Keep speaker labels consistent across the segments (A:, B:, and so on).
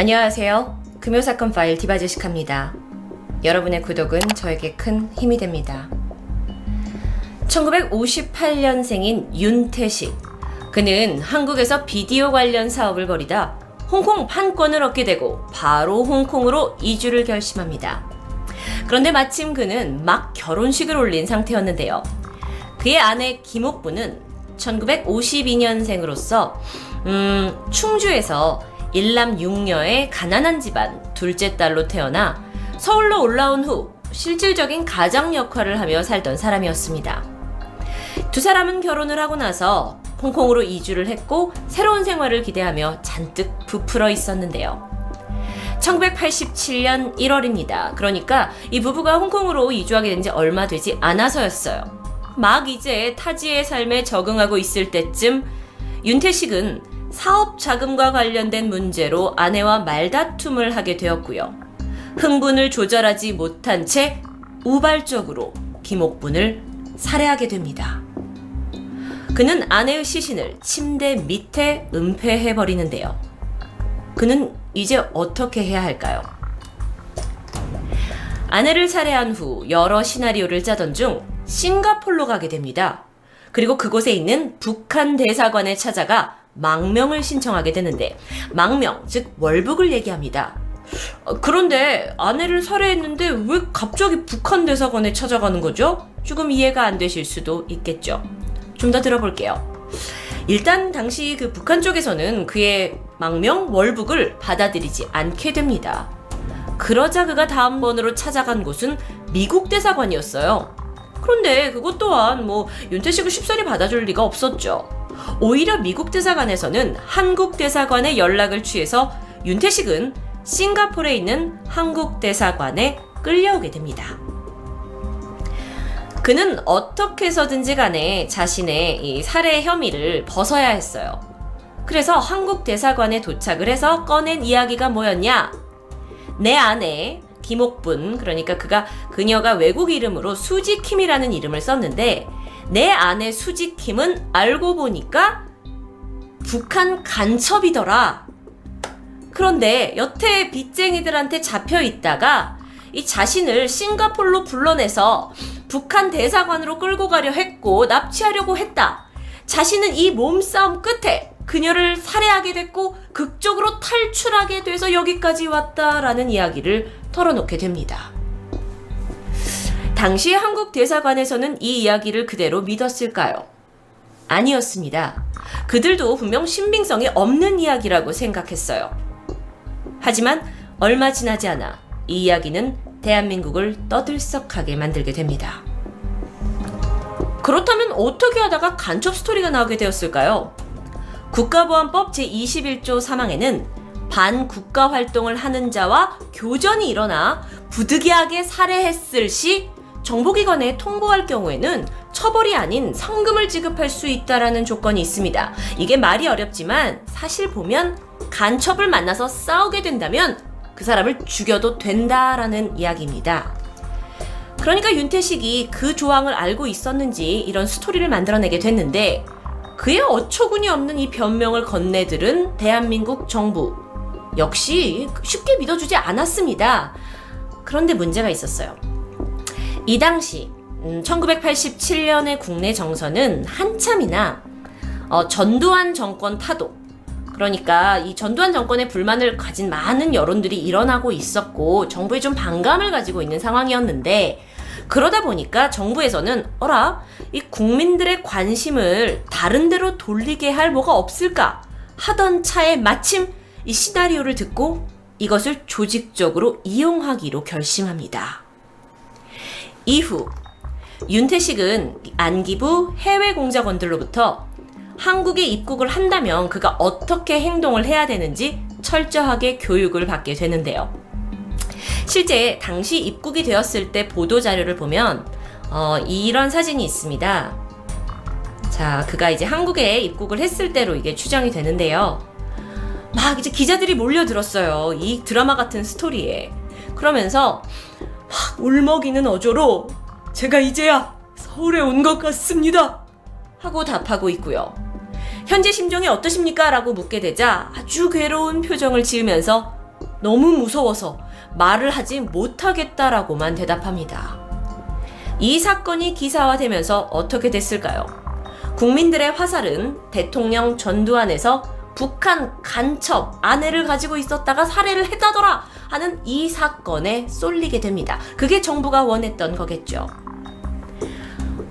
A: 안녕하세요. 금요사건 파일 디바제식합니다. 여러분의 구독은 저에게 큰 힘이 됩니다. 1958년생인 윤태식. 그는 한국에서 비디오 관련 사업을 벌이다 홍콩 판권을 얻게 되고 바로 홍콩으로 이주를 결심합니다. 그런데 마침 그는 막 결혼식을 올린 상태였는데요. 그의 아내 김옥부는 1952년생으로서 음, 충주에서 일남 육녀의 가난한 집안 둘째 딸로 태어나 서울로 올라온 후 실질적인 가장 역할을 하며 살던 사람이었습니다. 두 사람은 결혼을 하고 나서 홍콩으로 이주를 했고 새로운 생활을 기대하며 잔뜩 부풀어 있었는데요. 1987년 1월입니다. 그러니까 이 부부가 홍콩으로 이주하게 된 지 얼마 되지 않아서였어요. 막 이제 타지의 삶에 적응하고 있을 때쯤 윤태식은 사업 자금과 관련된 문제로 아내와 말다툼을 하게 되었고요. 흥분을 조절하지 못한 채 우발적으로 김옥분을 살해하게 됩니다. 그는 아내의 시신을 침대 밑에 은폐해 버리는데요. 그는 이제 어떻게 해야 할까요? 아내를 살해한 후 여러 시나리오를 짜던 중 싱가폴로 가게 됩니다. 그리고 그곳에 있는 북한 대사관에 찾아가 망명을 신청하게 되는데 망명, 즉 월북을 얘기합니다. 어, 그런데 아내를 살해했는데 왜 갑자기 북한 대사관에 찾아가는 거죠? 조금 이해가 안 되실 수도 있겠죠. 좀 더 들어볼게요. 일단 당시 그 북한 쪽에서는 그의 망명 월북을 받아들이지 않게 됩니다. 그러자 그가 다음 번으로 찾아간 곳은 미국 대사관이었어요. 그런데 그것 또한 뭐 윤태식을 쉽사리 받아줄 리가 없었죠. 오히려 미국 대사관에서는 한국 대사관에 연락을 취해서 윤태식은 싱가포르에 있는 한국 대사관에 끌려오게 됩니다. 그는 어떻게 해서든지 간에 자신의 이 살해 혐의를 벗어야 했어요. 그래서 한국 대사관에 도착을 해서 꺼낸 이야기가 뭐였냐? 내 아내 김옥분 그러니까 그가 그녀가 외국 이름으로 수지킴이라는 이름을 썼는데 내 아내 수지킴은 알고 보니까 북한 간첩이더라. 그런데 여태 빚쟁이들한테 잡혀 있다가 이 자신을 싱가폴로 불러내서 북한 대사관으로 끌고 가려 했고 납치하려고 했다. 자신은 이 몸싸움 끝에 그녀를 살해하게 됐고 극적으로 탈출하게 돼서 여기까지 왔다라는 이야기를 털어놓게 됩니다. 당시 한국 대사관에서는 이 이야기를 그대로 믿었을까요? 아니었습니다. 그들도 분명 신빙성이 없는 이야기라고 생각했어요. 하지만 얼마 지나지 않아 이 이야기는 대한민국을 떠들썩하게 만들게 됩니다. 그렇다면 어떻게 하다가 간첩 스토리가 나오게 되었을까요? 국가보안법 제21조 3항에는 반국가 활동을 하는 자와 교전이 일어나 부득이하게 살해했을 시 정보기관에 통보할 경우에는 처벌이 아닌 상금을 지급할 수 있다라는 조건이 있습니다. 이게 말이 어렵지만 사실 보면 간첩을 만나서 싸우게 된다면 그 사람을 죽여도 된다라는 이야기입니다. 그러니까 윤태식이 그 조항을 알고 있었는지 이런 스토리를 만들어내게 됐는데 그의 어처구니 없는 이 변명을 건네들은 대한민국 정부 역시 쉽게 믿어주지 않았습니다. 그런데 문제가 있었어요. 이 당시 1987년의 국내 정서는 한참이나 어, 전두환 정권 타도 그러니까 이 전두환 정권의 불만을 가진 많은 여론들이 일어나고 있었고 정부에 좀 반감을 가지고 있는 상황이었는데 그러다 보니까 정부에서는 어라 이 국민들의 관심을 다른 데로 돌리게 할 뭐가 없을까 하던 차에 마침 이 시나리오를 듣고 이것을 조직적으로 이용하기로 결심합니다. 이후 윤태식은 안기부 해외 공작원들로부터 한국에 입국을 한다면 그가 어떻게 행동을 해야 되는지 철저하게 교육을 받게 되는데요. 실제 당시 입국이 되었을 때 보도 자료를 보면 어, 이런 사진이 있습니다. 자, 그가 이제 한국에 입국을 했을 때로 이게 추정이 되는데요. 막 이제 기자들이 몰려들었어요. 이 드라마 같은 스토리에. 그러면서 막 울먹이는 어조로 제가 이제야 서울에 온 것 같습니다. 하고 답하고 있고요. 현재 심정이 어떠십니까? 라고 묻게 되자 아주 괴로운 표정을 지으면서 너무 무서워서 말을 하지 못하겠다라고만 대답합니다. 이 사건이 기사화되면서 어떻게 됐을까요? 국민들의 화살은 대통령 전두환에서 북한 간첩 아내를 가지고 있었다가 살해를 했다더라 하는 이 사건에 쏠리게 됩니다. 그게 정부가 원했던 거겠죠.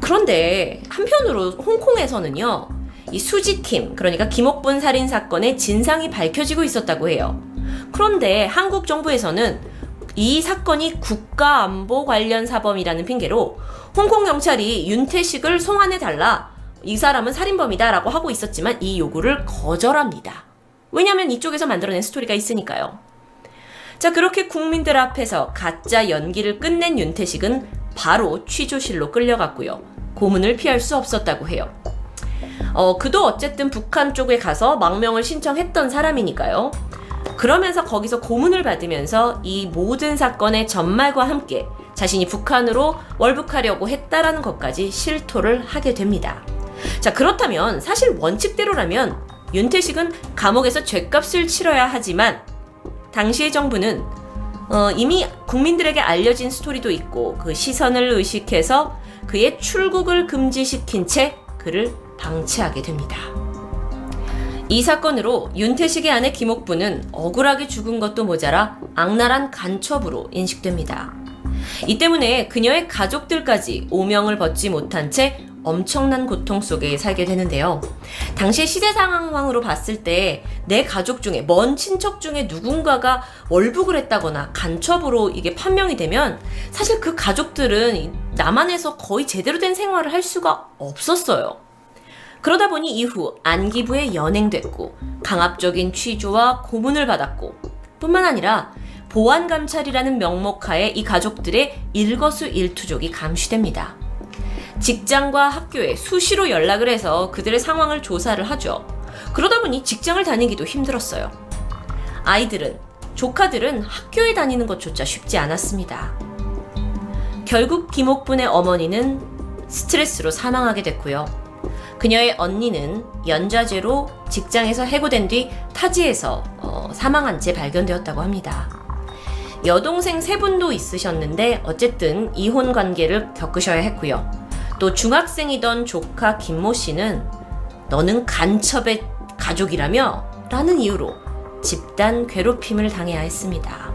A: 그런데 한편으로 홍콩에서는요, 이 수지킴, 그러니까 김옥분 살인 사건의 진상이 밝혀지고 있었다고 해요. 그런데 한국 정부에서는 이 사건이 국가안보 관련 사범이라는 핑계로 홍콩 경찰이 윤태식을 송환해 달라 이 사람은 살인범이다라고 하고 있었지만 이 요구를 거절합니다. 왜냐하면 이쪽에서 만들어낸 스토리가 있으니까요. 자 그렇게 국민들 앞에서 가짜 연기를 끝낸 윤태식은 바로 취조실로 끌려갔고요. 고문을 피할 수 없었다고 해요. 어, 그도 어쨌든 북한 쪽에 가서 망명을 신청했던 사람이니까요. 그러면서 거기서 고문을 받으면서 이 모든 사건의 전말과 함께 자신이 북한으로 월북하려고 했다라는 것까지 실토를 하게 됩니다. 자, 그렇다면 사실 원칙대로라면 윤태식은 감옥에서 죄값을 치러야 하지만 당시의 정부는 어, 이미 국민들에게 알려진 스토리도 있고 그 시선을 의식해서 그의 출국을 금지시킨 채 그를 방치하게 됩니다. 이 사건으로 윤태식의 아내 김옥부는 억울하게 죽은 것도 모자라 악랄한 간첩으로 인식됩니다. 이 때문에 그녀의 가족들까지 오명을 벗지 못한 채 엄청난 고통 속에 살게 되는데요. 당시의 시대 상황으로 봤을 때 내 가족 중에 먼 친척 중에 누군가가 월북을 했다거나 간첩으로 이게 판명이 되면 사실 그 가족들은 남한에서 거의 제대로 된 생활을 할 수가 없었어요. 그러다 보니 이후 안기부에 연행됐고 강압적인 취조와 고문을 받았고 뿐만 아니라 보안 감찰이라는 명목하에 이 가족들의 일거수일투족이 감시됩니다. 직장과 학교에 수시로 연락을 해서 그들의 상황을 조사를 하죠. 그러다 보니 직장을 다니기도 힘들었어요. 아이들은, 조카들은 학교에 다니는 것조차 쉽지 않았습니다. 결국 김옥분의 어머니는 스트레스로 사망하게 됐고요. 그녀의 언니는 연좌제로 직장에서 해고된 뒤 타지에서 어, 사망한 채 발견되었다고 합니다. 여동생 세 분도 있으셨는데 어쨌든 이혼 관계를 겪으셔야 했고요. 또 중학생이던 조카 김모 씨는 너는 간첩의 가족이라며 라는 이유로 집단 괴롭힘을 당해야 했습니다.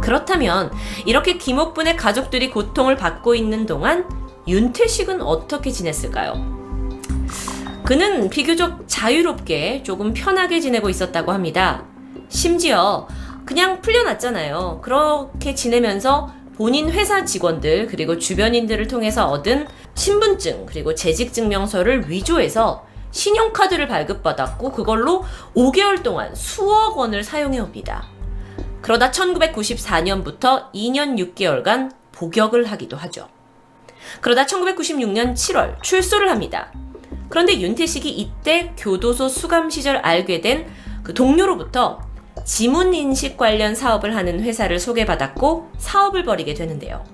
A: 그렇다면 이렇게 김옥분의 가족들이 고통을 받고 있는 동안 윤태식은 어떻게 지냈을까요? 그는 비교적 자유롭게 조금 편하게 지내고 있었다고 합니다. 심지어 그냥 풀려났잖아요. 그렇게 지내면서 본인 회사 직원들 그리고 주변인들을 통해서 얻은 신분증 그리고 재직 증명서를 위조해서 신용카드를 발급받았고 그걸로 5개월 동안 수억 원을 사용해 옵니다. 그러다 1994년부터 2년 6개월간 복역을 하기도 하죠. 그러다 1996년 7월 출소를 합니다. 그런데 윤태식이 이때 교도소 수감 시절 알게 된 그 동료로부터 지문 인식 관련 사업을 하는 회사를 소개받았고 사업을 벌이게 되는데요.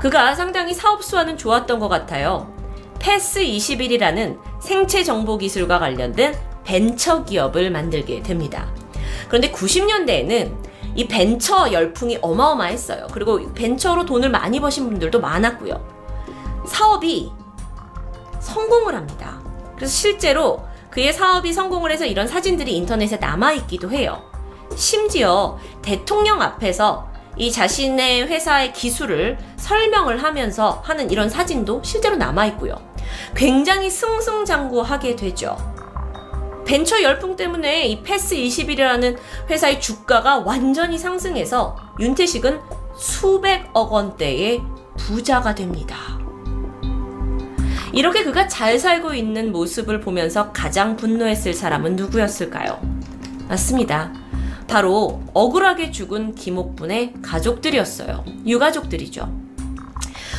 A: 그가 상당히 사업 수완은 좋았던 것 같아요. 패스 21이라는 생체 정보 기술과 관련된 벤처 기업을 만들게 됩니다. 그런데 90년대에는 이 벤처 열풍이 어마어마했어요. 그리고 벤처로 돈을 많이 버신 분들도 많았고요. 사업이 성공을 합니다. 그래서 실제로 그의 사업이 성공을 해서 이런 사진들이 인터넷에 남아있기도 해요. 심지어 대통령 앞에서 이 자신의 회사의 기술을 설명을 하면서 하는 이런 사진도 실제로 남아있고요. 굉장히 승승장구하게 되죠. 벤처 열풍 때문에 이 패스 21이라는 회사의 주가가 완전히 상승해서 윤태식은 수백억 원대의 부자가 됩니다. 이렇게 그가 잘 살고 있는 모습을 보면서 가장 분노했을 사람은 누구였을까요? 맞습니다. 바로 억울하게 죽은 김옥분의 가족들이었어요. 유가족들이죠.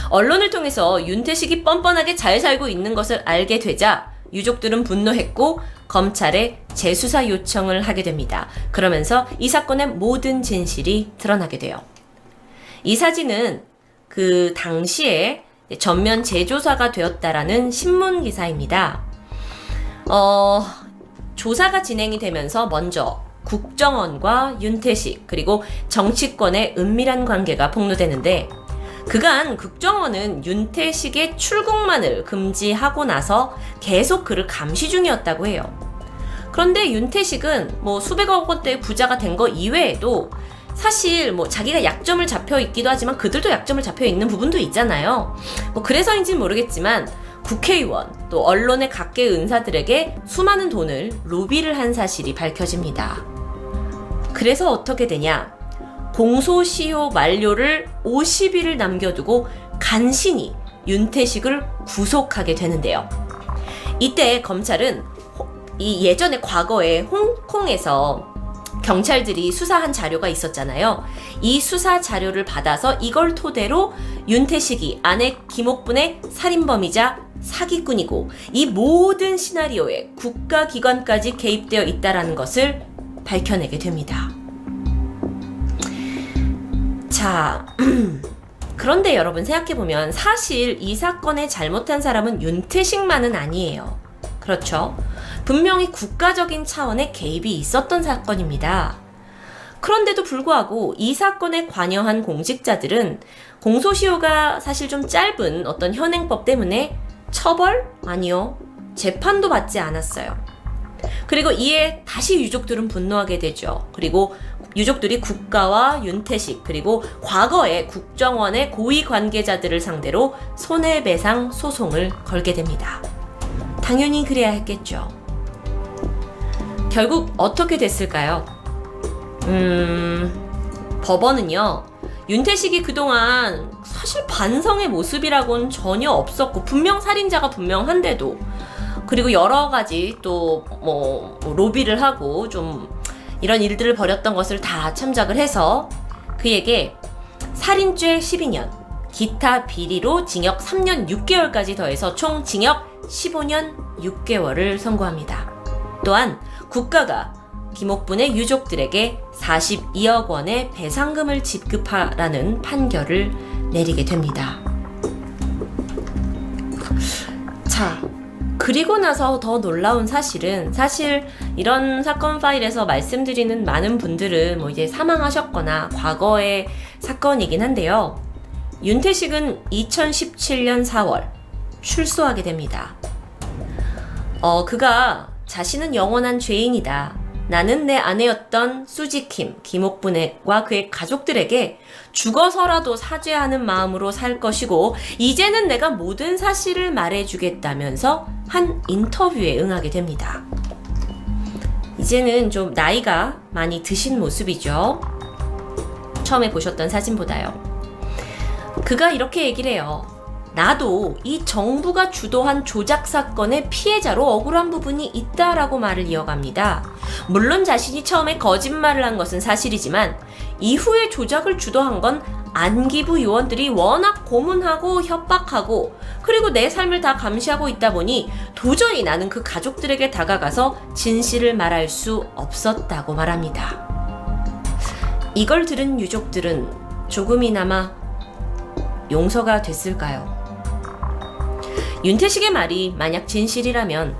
A: 언론을 통해서 윤태식이 뻔뻔하게 잘 살고 있는 것을 알게 되자 유족들은 분노했고 검찰에 재수사 요청을 하게 됩니다. 그러면서 이 사건의 모든 진실이 드러나게 돼요. 이 사진은 그 당시에 전면 재조사가 되었다라는 신문 기사입니다. 어, 조사가 진행이 되면서 먼저 국정원과 윤태식 그리고 정치권의 은밀한 관계가 폭로되는데 그간 국정원은 윤태식의 출국만을 금지하고 나서 계속 그를 감시 중이었다고 해요. 그런데 윤태식은 뭐 수백억 원대 부자가 된 거 이외에도 사실 뭐 자기가 약점을 잡혀 있기도 하지만 그들도 약점을 잡혀 있는 부분도 있잖아요. 뭐 그래서인지는 모르겠지만 국회의원 또 언론의 각계 은사들에게 수많은 돈을 로비를 한 사실이 밝혀집니다. 그래서 어떻게 되냐? 공소시효 만료를 50일을 남겨두고 간신히 윤태식을 구속하게 되는데요. 이때 검찰은 호- 이 예전에 과거에 홍콩에서 경찰들이 수사한 자료가 있었잖아요. 이 수사 자료를 받아서 이걸 토대로 윤태식이 아내 김옥분의 살인범이자 사기꾼이고 이 모든 시나리오에 국가기관까지 개입되어 있다라는 것을 밝혀내게 됩니다. 자, 그런데 여러분 생각해보면 사실 이 사건의 잘못한 사람은 윤태식만은 아니에요. 그렇죠? 분명히 국가적인 차원의 개입이 있었던 사건입니다. 그런데도 불구하고 이 사건에 관여한 공직자들은 공소시효가 사실 좀 짧은 어떤 현행법 때문에 처벌? 아니요. 재판도 받지 않았어요. 그리고 이에 다시 유족들은 분노하게 되죠. 그리고 유족들이 국가와 윤태식 그리고 과거의 국정원의 고위 관계자들을 상대로 손해배상 소송을 걸게 됩니다. 당연히 그래야 했겠죠. 결국 어떻게 됐을까요? 음, 법원은요, 윤태식이 그동안 사실 반성의 모습이라고는 전혀 없었고, 분명 살인자가 분명한데도, 그리고 여러 가지 또, 뭐, 뭐 로비를 하고 좀 이런 일들을 벌였던 것을 다 참작을 해서 그에게 살인죄 12년, 기타 비리로 징역 3년 6개월까지 더해서 총 징역 15년 6개월을 선고합니다. 또한 국가가 김옥분의 유족들에게 42억 원의 배상금을 지급하라는 판결을 내리게 됩니다. 자, 그리고 나서 더 놀라운 사실은 사실 이런 사건 파일에서 말씀드리는 많은 분들은 뭐 이제 사망하셨거나 과거의 사건이긴 한데요. 윤태식은 2017년 4월 출소하게 됩니다. 어, 그가 자신은 영원한 죄인이다. 나는 내 아내였던 수지킴, 김옥분과 그의 가족들에게 죽어서라도 사죄하는 마음으로 살 것이고, 이제는 내가 모든 사실을 말해주겠다면서 한 인터뷰에 응하게 됩니다. 이제는 좀 나이가 많이 드신 모습이죠. 처음에 보셨던 사진보다요. 그가 이렇게 얘기를 해요. 나도 이 정부가 주도한 조작 사건의 피해자로 억울한 부분이 있다라고 말을 이어갑니다. 물론 자신이 처음에 거짓말을 한 것은 사실이지만 이후에 조작을 주도한 건 안기부 요원들이 워낙 고문하고 협박하고 그리고 내 삶을 다 감시하고 있다 보니 도저히 나는 그 가족들에게 다가가서 진실을 말할 수 없었다고 말합니다. 이걸 들은 유족들은 조금이나마 용서가 됐을까요? 윤태식의 말이 만약 진실이라면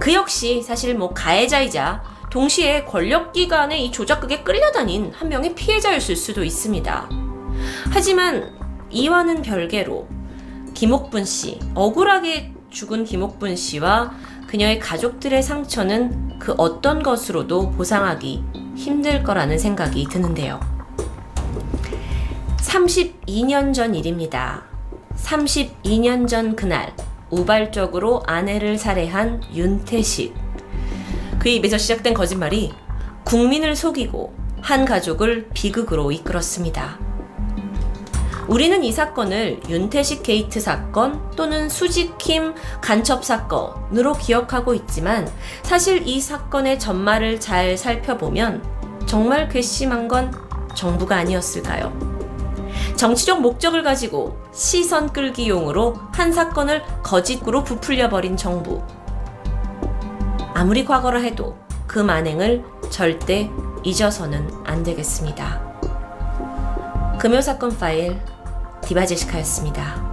A: 그 역시 사실 뭐 가해자이자 동시에 권력기관의 이 조작극에 끌려다닌 한 명의 피해자였을 수도 있습니다. 하지만 이와는 별개로 김옥분 씨, 억울하게 죽은 김옥분 씨와 그녀의 가족들의 상처는 그 어떤 것으로도 보상하기 힘들 거라는 생각이 드는데요. 32년 전 일입니다. 32년 전 그날 우발적으로 아내를 살해한 윤태식. 그 입에서 시작된 거짓말이 국민을 속이고 한 가족을 비극으로 이끌었습니다. 우리는 이 사건을 윤태식 게이트 사건 또는 수지킴 간첩 사건으로 기억하고 있지만 사실 이 사건의 전말을 잘 살펴보면 정말 괘씸한 건 정부가 아니었을까요? 정치적 목적을 가지고 시선 끌기용으로 한 사건을 거짓으로 부풀려 버린 정부. 아무리 과거라 해도 그 만행을 절대 잊어서는 안 되겠습니다. 금요 사건 파일 디바제시카였습니다.